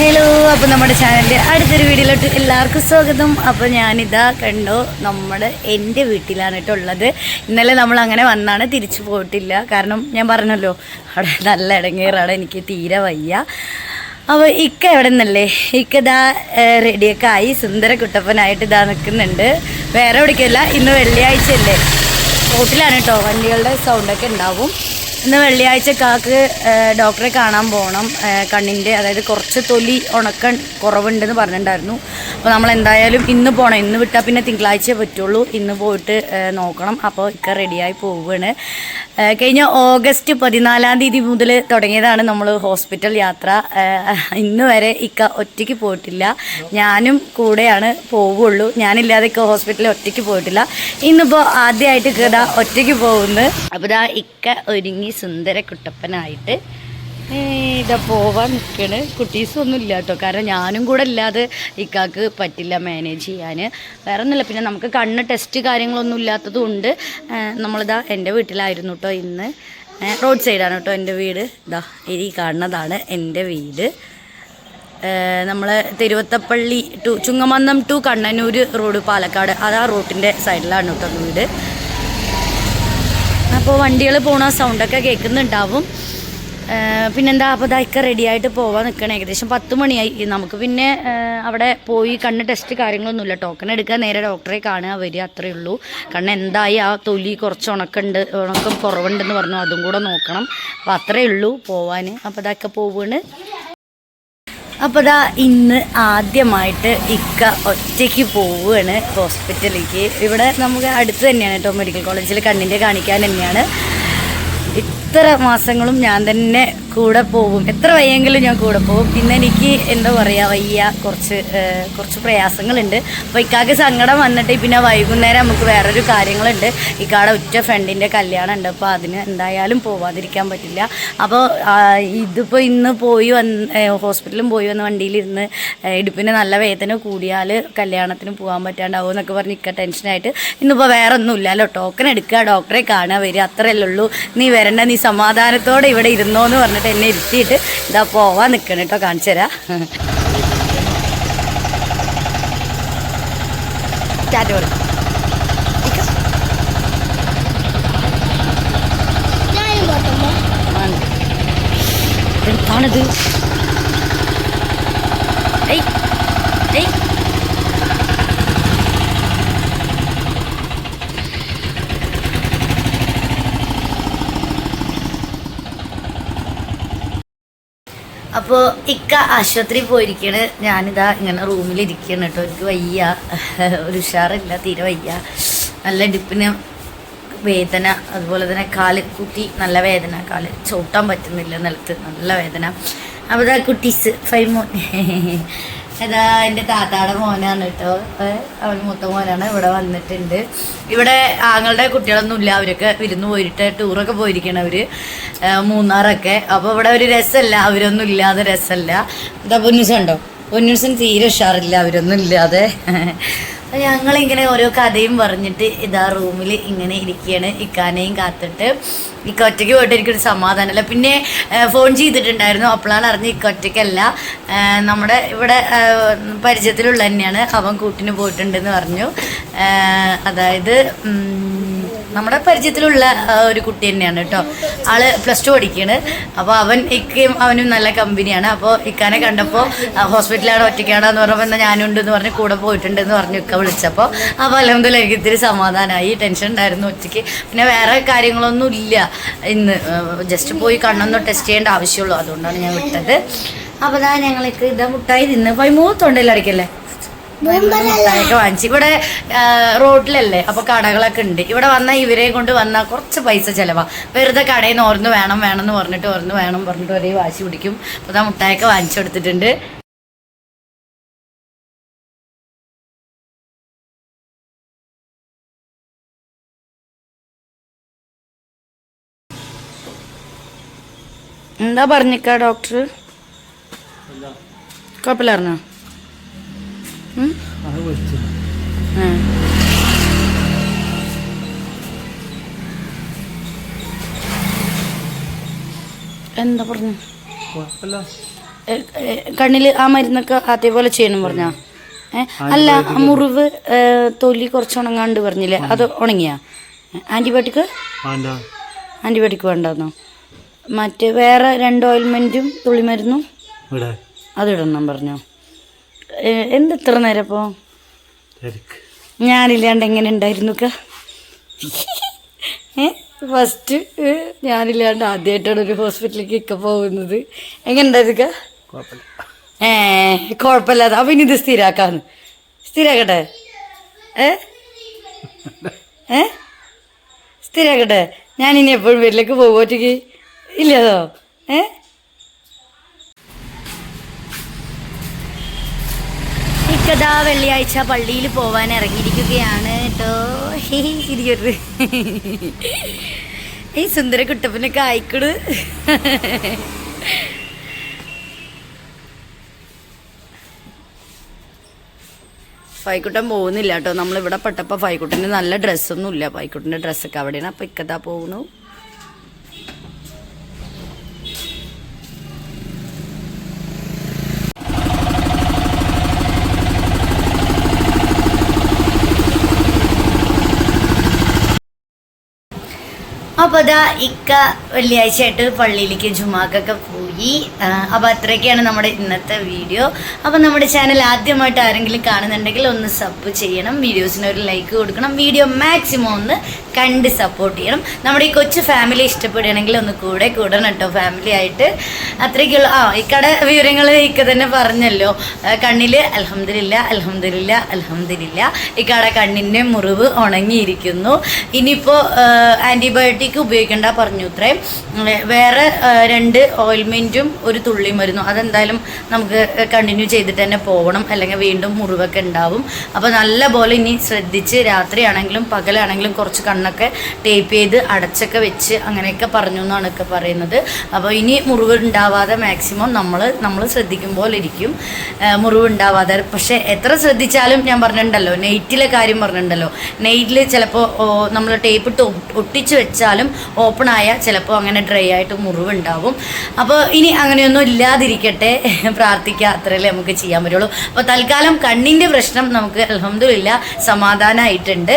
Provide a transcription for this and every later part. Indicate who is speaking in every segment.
Speaker 1: Hello അപ്പോൾ നമ്മുടെ ചാനലിന്റെ അടുത്തൊരു വീഡിയോയിലോട്ട് എല്ലാവർക്കും സ്വാഗതം. അപ്പോൾ ഞാനിതാ കണ്ടു നമ്മുടെ എന്റെ വീട്ടിലാണ് കേട്ടോ ഉള്ളത്. ഇന്നലെ നമ്മൾ അങ്ങനെ വന്നാണ് തിരിച്ചു പോയിട്ടില്ല. കാരണം ഞാൻ പറഞ്ഞല്ലോ അവിടെ നല്ല ഇടങ്ങേറാണ് എനിക്ക് തീരെ വയ്യ. അപ്പോൾ ഇക്ക എവിടെ നിന്നല്ലേ? ഇക്ക ഇതാ റെഡിയൊക്കെ ആയി. സുന്ദര കുട്ടപ്പനായിട്ട് ഇതാ നിൽക്കുന്നുണ്ട് വേറെ എവിടേക്കല്ല ഇന്ന് വെള്ളിയാഴ്ച അല്ലേ റോട്ടിലാണ് കേട്ടോ വണ്ടികളുടെ സൗണ്ടൊക്കെ ഉണ്ടാവും. ഇന്ന് വെള്ളിയാഴ്ച കാക്ക് ഡോക്ടറെ കാണാൻ പോകണം കണ്ണിന്റെ അതായത് കുറച്ച് തൊലി ഉണക്കം കുറവുണ്ടെന്ന് പറഞ്ഞിട്ടുണ്ടായിരുന്നു. അപ്പോൾ നമ്മൾ എന്തായാലും ഇന്ന് പോകണം ഇന്ന് വിട്ടാൽ പിന്നെ തിങ്കളാഴ്ച പറ്റുള്ളൂ. ഇന്ന് പോയിട്ട് നോക്കണം. അപ്പോൾ ഇക്ക റെഡിയായി പോവുകയാണ് കഴിഞ്ഞ ഓഗസ്റ്റ് പതിനാലാം തീയതി മുതൽ തുടങ്ങിയതാണ് നമ്മൾ ഹോസ്പിറ്റൽ യാത്ര. ഇന്ന് വരെ ഇക്ക ഒറ്റയ്ക്ക് പോയിട്ടില്ല. ഞാനും കൂടെയാണ് പോവുള്ളൂ. ഞാനില്ലാതെ ഇക്ക ഹോസ്പിറ്റലിൽ ഒറ്റയ്ക്ക് പോയിട്ടില്ല. ഇന്നിപ്പോൾ ആദ്യമായിട്ട് ഇതാ ഒറ്റയ്ക്ക് പോകുന്നു. അപ്പോൾ ഇക്ക ഒരുങ്ങി സുന്ദര കുട്ടപ്പനായിട്ട് ഇതാ പോവാൻ നിൽക്കണ് കുട്ടീസൊന്നും ഇല്ല കേട്ടോ കാരണം ഞാനും കൂടെ ഇല്ലാതെ ഇക്കാക്ക് പറ്റില്ല മാനേജ് ചെയ്യാൻ വേറെ ഒന്നുമില്ല പിന്നെ നമുക്ക് കണ്ണ് ടെസ്റ്റ് കാര്യങ്ങളൊന്നും ഇല്ലാത്തത് കൊണ്ട് ഏ, നമ്മളിതാ എന്റെ വീട്ടിലായിരുന്നു കേട്ടോ ഇന്ന്. റോഡ് സൈഡാണ് കേട്ടോ എന്റെ വീട്. ഇതാ ഈ കാണുന്നതാണ് എന്റെ വീട്. നമ്മൾ Thiruvathappalli to Chungamannam to Kannanur road Palakkad. അത് ആ റൂട്ടിന്റെ സൈഡിലാണ് കേട്ടോ വീട്. അപ്പോൾ വണ്ടികൾ പോണ സൗണ്ടൊക്കെ കേൾക്കുന്നുണ്ടാവും പിന്നെന്താ അപ്പോൾ ഇതൊക്കെ റെഡിയായിട്ട് പോവാൻ നിൽക്കണം ഏകദേശം പത്ത് മണിയായി. നമുക്ക് പിന്നെ അവിടെ പോയി കണ്ണ് ടെസ്റ്റ് കാര്യങ്ങളൊന്നുമില്ല. ടോക്കൺ എടുക്കുക നേരെ ഡോക്ടറെ കാണുക വരിക അത്രയേ ഉള്ളൂ. കണ്ണ് എന്തായി? ആ തൊലി കുറച്ച് ഉണക്കുണ്ട് ഉണക്കം കുറവുണ്ടെന്ന് പറഞ്ഞു. അതും കൂടെ നോക്കണം. അപ്പോൾ അത്രയേ ഉള്ളൂ പോവാൻ അപ്പോൾ ഇതൊക്കെ പോവാണ്. അപ്പോൾ ദാ ഇന്ന് ആദ്യമായിട്ട് ഇക്ക ഒറ്റയ്ക്ക് പോവുകയാണ് ഹോസ്പിറ്റലിലേക്ക്. ഇവിടെ നമുക്ക് അടുത്ത് തന്നെയാണ് കേട്ടോ മെഡിക്കൽ കോളേജിൽ കണ്ണിന്റെ കാണിക്കാൻ തന്നെയാണ്. ഇത്ര മാസങ്ങളും ഞാൻ തന്നെ കൂടെ പോകും. എത്ര വയ്യെങ്കിലും ഞാൻ കൂടെ പോകും. പിന്നെ എനിക്ക് എന്താ പറയുക വയ്യ കുറച്ച് കുറച്ച് പ്രയാസങ്ങളുണ്ട്. അപ്പോൾ ഇക്കാക്ക് സങ്കടം വന്നിട്ട് പിന്നെ വൈകുന്നേരം നമുക്ക് വേറൊരു കാര്യങ്ങളുണ്ട്. ഇക്കാടെ ഉറ്റ ഫ്രണ്ടിന്റെ കല്യാണം ഉണ്ട് അപ്പോൾ അതിന് എന്തായാലും പോവാതിരിക്കാൻ പറ്റില്ല. അപ്പോൾ ഇതിപ്പോൾ ഇന്ന് പോയി വന്ന് ഹോസ്പിറ്റലും പോയി വന്ന വണ്ടിയിലിരുന്ന് ഇടുപ്പിന് നല്ല വേദന കൂടിയാൽ കല്യാണത്തിന് പോകാൻ പറ്റാണ്ടാവും എന്നൊക്കെ പറഞ്ഞ് ഇക്ക ടെൻഷനായിട്ട് ഇന്നിപ്പോൾ വേറെ ഒന്നുമില്ലല്ലോ ടോക്കൺ എടുക്കുക ഡോക്ടറെ കാണുക വരിക അത്രയല്ലേ ഉള്ളൂ. നീ വരണ്ട നീ സമാധാനത്തോടെ ഇവിടെ ഇരുന്നോ എന്ന് പറഞ്ഞിട്ട് എന്നെ ഇരുത്തിയിട്ട് ഇതാ പോവാൻ നിൽക്കണം കേട്ടോ കാണിച്ചു തരാം. ടാറ്റ പറയും എന്താണിത് അപ്പോൾ ഇക്ക ആശുപത്രിയിൽ പോയിരിക്കണ്. ഞാനിതാ ഇങ്ങനെ റൂമിലിരിക്കണം കേട്ടോ. എനിക്ക് വയ്യ. ഒരു ഉഷാറില്ല തീരെ വയ്യ. നല്ല ഡിപ്പിന് വേദന അതുപോലെ തന്നെ കാൽ കുത്തി നല്ല വേദന. കാൽ ചവിട്ടാൻ പറ്റുന്നില്ല നിലത്ത്. നല്ല വേദന. അപ്പോൾ കുട്ടീസ് ഫൈവ് മോൻ ഇതാ എന്റെ താത്താടെ മോനാണ് കേട്ടോ. അവൻ മൂത്ത മോനാണ് ഇവിടെ വന്നിട്ടുണ്ട്. ഇവിടെ ആങ്ങളുടെ കുട്ടികളൊന്നും ഇല്ല അവരൊക്കെ വിരുന്ന് പോയിട്ട് ടൂറൊക്കെ പോയിരിക്കണം അവർ. മൂന്നാറൊക്കെ. അപ്പോൾ ഇവിടെ ഒരു രസമല്ല അവരൊന്നും ഇല്ലാതെ രസമല്ല എന്താ പൊന്നൂസ് ഉണ്ടോ പൊന്നൂസിന് തീരെ ഉഷാറില്ല അവരൊന്നും ഇല്ലാതെ. ഞങ്ങളിങ്ങനെ ഓരോ കഥയും പറഞ്ഞിട്ട് ഇതാ റൂമിൽ ഇങ്ങനെ ഇരിക്കുകയാണ് ഇക്കാനെയും കാത്തിട്ട്. ഇക്ക ഒറ്റയ്ക്ക് പോയിട്ട് എനിക്കൊരു സമാധാനമല്ല. പിന്നെ ഫോൺ ചെയ്തിട്ടുണ്ടായിരുന്നു. അപ്പോഴാണ് അറിഞ്ഞ് ഇക്ക ഒറ്റയ്ക്കല്ല നമ്മുടെ ഇവിടെ പരിചയത്തിലുള്ള തന്നെയാണ് അവൻ കൂട്ടിന് പോയിട്ടുണ്ടെന്ന് പറഞ്ഞു. അതായത് നമ്മുടെ പരിചയത്തിലുള്ള ഒരു കുട്ടി തന്നെയാണ് കേട്ടോ. ആൾ പ്ലസ് ടു പഠിക്കുകയാണ് അപ്പോൾ അവൻ ഇക്കയും അവനും നല്ല കമ്പനിയാണ് അപ്പോൾ ഇക്കാനെ കണ്ടപ്പോൾ ഹോസ്പിറ്റലാണ് ഒറ്റയ്ക്കാണെന്ന് പറഞ്ഞപ്പോൾ എന്നാൽ ഞാനുണ്ട് എന്ന് പറഞ്ഞ് കൂടെ പോയിട്ടുണ്ടെന്ന് പറഞ്ഞു ഇക്ക വിളിച്ചപ്പോൾ അപ്പോൾ അലഹമ്മദില്ല എനിക്ക് ഇത്തിരി സമാധാനമായി ടെൻഷൻ ഉണ്ടായിരുന്നു ഒറ്റയ്ക്ക്. പിന്നെ വേറെ കാര്യങ്ങളൊന്നും ഇല്ല. ഇന്ന് ജസ്റ്റ് പോയി കണ്ണൊന്ന് ടെസ്റ്റ് ചെയ്യേണ്ട ആവശ്യമുള്ളൂ. അതുകൊണ്ടാണ് ഞാൻ വിട്ടത്. അപ്പോൾ ഇതാ ഞങ്ങൾക്ക് ഇതാ മുട്ടായി തിന്ന്. പോയി മൂത്തൊണ്ടല്ലോ അടിക്കല്ലേ വാങ്ങിച്ചു. ഇവിടെ റോഡിലല്ലേ അപ്പൊ കടകളൊക്കെ ഉണ്ട്. ഇവിടെ വന്ന ഇവരെ കൊണ്ട് വന്നാൽ കുറച്ച് പൈസ ചെലവാ. വെറുതെ കടയിൽ നിന്ന് ഓർന്ന് വേണം വേണം എന്ന് പറഞ്ഞിട്ട് ഓർന്ന് വേണം പറഞ്ഞിട്ട് ഒരേ വാശി പിടിക്കും. അപ്പൊ ആ മുട്ടായൊക്കെ വാങ്ങിച്ചു കൊടുത്തിട്ടുണ്ട്. എന്താ പറഞ്ഞിക്ക ഡോക്ടർ? കുഴപ്പമില്ലായിരുന്നോ. എന്താ പറഞ്ഞു?
Speaker 2: കണ്ണിൽ
Speaker 1: കണ്ണിൽ ആ മരുന്നൊക്കെ അതേപോലെ ചെയ്യണം പറഞ്ഞാ? ഏ അല്ല മുറിവ് തൊലി കുറച്ച് ഉണങ്ങാണ്ട് പറഞ്ഞില്ലേ അത് ഉണങ്ങിയാ?
Speaker 2: ആന്റിബയോട്ടിക്?
Speaker 1: ആന്റിബയോട്ടിക് വേണ്ടെന്നോ? മറ്റേ വേറെ രണ്ട് ഓയിൽമെന്റും തുള്ളിമരുന്നും അതിടണം പറഞ്ഞോ? എന്ത് ഇത്ര നേരം ഇപ്പോൾ ഞാനില്ലാണ്ട് എങ്ങനെ ഉണ്ടായിരുന്നു ഫസ്റ്റ് ഞാനില്ലാണ്ട് ആദ്യമായിട്ടാണ് ഒരു ഹോസ്പിറ്റലിലേക്ക് ഒക്കെ പോകുന്നത്. എങ്ങനെ ഉണ്ടായിരുന്നു ക
Speaker 2: കുഴപ്പമില്ല.
Speaker 1: ഏ കുഴപ്പമില്ലാതെ. അപ്പം ഇനി ഇത് സ്ഥിരാക്കാന്ന്. സ്ഥിരാക്കട്ടെ. ഏ? ഏ? സ്ഥിരാക്കട്ടെ. ഞാൻ ഇനി എപ്പോഴും വീട്ടിലേക്ക് പോകുമോ ഒറ്റയ്ക്ക്? ഇല്ലതോ? ഏ? ഇക്കതാ വെള്ളിയാഴ്ച പള്ളിയിൽ പോവാൻ ഇറങ്ങിയിരിക്കുകയാണ് കേട്ടോ ഇരിക്കരുത്. ഈ സുന്ദര കുട്ടപ്പനൊക്കെ ആയിക്കോട്. ഫൈക്കുട്ടൻ പോകുന്നില്ല കേട്ടോ നമ്മളിവിടെ പെട്ടപ്പോൾ ഫൈക്കുട്ടന്റെ നല്ല ഡ്രസ്സൊന്നും ഇല്ല ഫൈക്കുട്ടന്റെ ഡ്രസ്സൊക്കെ അവിടെയാണ്. അപ്പം ഇക്കതാ പോകുന്നു അപ്പോൾ അതാ ഇക്ക വെള്ളിയാഴ്ച ആയിട്ട് പള്ളിയിലേക്ക് ജുമാക്കൊക്കെ പോയി. അപ്പോൾ അത്രയൊക്കെയാണ് നമ്മുടെ ഇന്നത്തെ വീഡിയോ. അപ്പോൾ നമ്മുടെ ചാനൽ ആദ്യമായിട്ട് ആരെങ്കിലും കാണുന്നുണ്ടെങ്കിൽ ഒന്ന് സബ് ചെയ്യണം. വീഡിയോസിന് ഒരു ലൈക്ക് കൊടുക്കണം. വീഡിയോ മാക്സിമം ഒന്ന് കണ്ട് സപ്പോർട്ട് ചെയ്യണം. നമ്മുടെ ഈ കൊച്ചു ഫാമിലി ഇഷ്ടപ്പെടുകയാണെങ്കിൽ ഒന്ന് കൂടെ കൂടണം കേട്ടോ ഫാമിലി ആയിട്ട്. അത്രയ്ക്കുള്ള ആ ഇക്കടെ വിവരങ്ങൾ ഇക്ക തന്നെ പറഞ്ഞല്ലോ. കണ്ണിൽ അലഹമില്ല അലഹമില്ല അലഹമില്ല ഇക്കടെ കണ്ണിന്റെ മുറിവ് ഉണങ്ങിയിരിക്കുന്നു. ഇനിയിപ്പോൾ ആന്റിബയോട്ടിക് ഉപയോഗിക്കേണ്ട പറഞ്ഞു ഇത്രയും വേറെ രണ്ട് ഓയിൽമെന്റും ഒരു തുള്ളി മരുന്നും അതെന്തായാലും നമുക്ക് കണ്ടിന്യൂ ചെയ്തിട്ട് തന്നെ പോകണം അല്ലെങ്കിൽ വീണ്ടും മുറിവൊക്കെ ഉണ്ടാവും. അപ്പോൾ നല്ല പോലെ ഇനി ശ്രദ്ധിച്ച് രാത്രിയാണെങ്കിലും പകലാണെങ്കിലും കുറച്ച് കണ്ണൊക്കെ ടേപ്പ് ചെയ്ത് അടച്ചൊക്കെ വെച്ച് അങ്ങനെയൊക്കെ പറഞ്ഞു എന്നാണ് ഒക്കെ പറയുന്നത്. അപ്പോൾ ഇനി മുറിവ് ഉണ്ടാവാതെ മാക്സിമം നമ്മൾ നമ്മൾ ശ്രദ്ധിക്കും പോലെ ഇരിക്കും. മുറിവ് ഉണ്ടാവാതെ. പക്ഷേ എത്ര ശ്രദ്ധിച്ചാലും ഞാൻ പറഞ്ഞിട്ടുണ്ടല്ലോ നെയ്റ്റിലെ കാര്യം പറഞ്ഞിട്ടുണ്ടല്ലോ. നെയ്റ്റിൽ ചിലപ്പോൾ നമ്മൾ ടേപ്പ് ഇട്ട് ഒട്ടിച്ച് ഒട്ടിച്ച് വെച്ചാലും ഓപ്പൺ ആയാൽ ചിലപ്പോൾ അങ്ങനെ ഡ്രൈ ആയിട്ട് മുറിവുണ്ടാവും. അപ്പോൾ ഇനി അങ്ങനെയൊന്നും ഇല്ലാതിരിക്കട്ടെ. പ്രാർത്ഥിക്കുക അത്രയല്ലേ നമുക്ക് ചെയ്യാൻ പറ്റുള്ളൂ. അപ്പോൾ തൽക്കാലം കണ്ണിന്റെ പ്രശ്നം നമുക്ക് അലഹമില്ല സമാധാനമായിട്ടുണ്ട്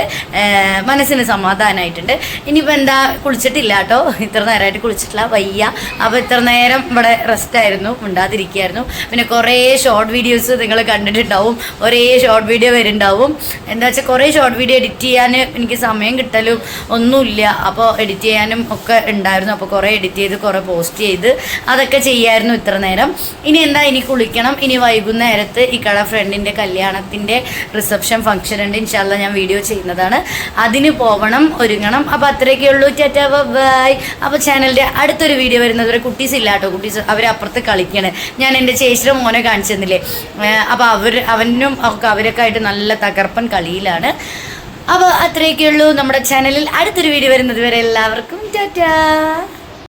Speaker 1: മനസ്സിന് സമാധാനമായിട്ടുണ്ട് ഇനിയിപ്പോൾ എന്താ കുളിച്ചിട്ടില്ല കേട്ടോ. ഇത്ര നേരമായിട്ട് കുളിച്ചിട്ടില്ല വയ്യ. അപ്പോൾ ഇത്ര നേരം ഇവിടെ റെസ്റ്റ് ആയിരുന്നു ഉണ്ടാതിരിക്കുകയായിരുന്നു പിന്നെ കുറേ ഷോർട്ട് വീഡിയോസ് നിങ്ങൾ കണ്ടിട്ടുണ്ടാവും. ഒരേ ഷോർട്ട് വീഡിയോ വരുന്നുണ്ടാവും. എന്താ വെച്ചാൽ കുറേ ഷോർട്ട് വീഡിയോ എഡിറ്റ് ചെയ്യാൻ എനിക്ക് സമയം കിട്ടലും ഒന്നുമില്ല. അപ്പോൾ എഡിറ്റ് ചെയ്യാനും ഒക്കെ ഉണ്ടായിരുന്നു. അപ്പോൾ കുറേ എഡിറ്റ് ചെയ്ത് കുറേ പോസ്റ്റ് ചെയ്ത് അതൊക്കെ ചെയ്യായിരുന്നു ഇത്ര നേരം. ഇനി എന്താ ഇനി കുളിക്കണം? ഇനി വൈകുന്നേരത്ത് ഈ കട ഫ്രണ്ടിന്റെ കല്യാണത്തിന്റെ റിസപ്ഷൻ ഫംഗ്ഷൻ ഉണ്ട്. ഇൻഷാല്ല ഞാൻ വീഡിയോ ചെയ്യുന്നതാണ്. അതിന് പോകണം ഒരുങ്ങണം. അപ്പോൾ അത്രയൊക്കെ ഉള്ളൂ. ടാറ്റ ബൈ അപ്പോൾ ചാനലിന്റെ അടുത്തൊരു വീഡിയോ വരുന്നത് ഒരു കുട്ടീസ് ഇല്ല കേട്ടോ. കുട്ടീസ് അവരപ്പുറത്ത് കളിക്കണേ. ഞാൻ എന്റെ ചേച്ചിയുടെ മോനെ കാണിച്ചു തന്നില്ലേ അപ്പോൾ അവർ അവനും ഒക്കെ അവരൊക്കെ ആയിട്ട് നല്ല തകർപ്പൻ കളിയിലാണ്. അപ്പോൾ അത്രയൊക്കെയുള്ളൂ നമ്മുടെ ചാനലിൽ അടുത്തൊരു വീഡിയോ വരുന്നത് വരെ എല്ലാവർക്കും ടാറ്റാ.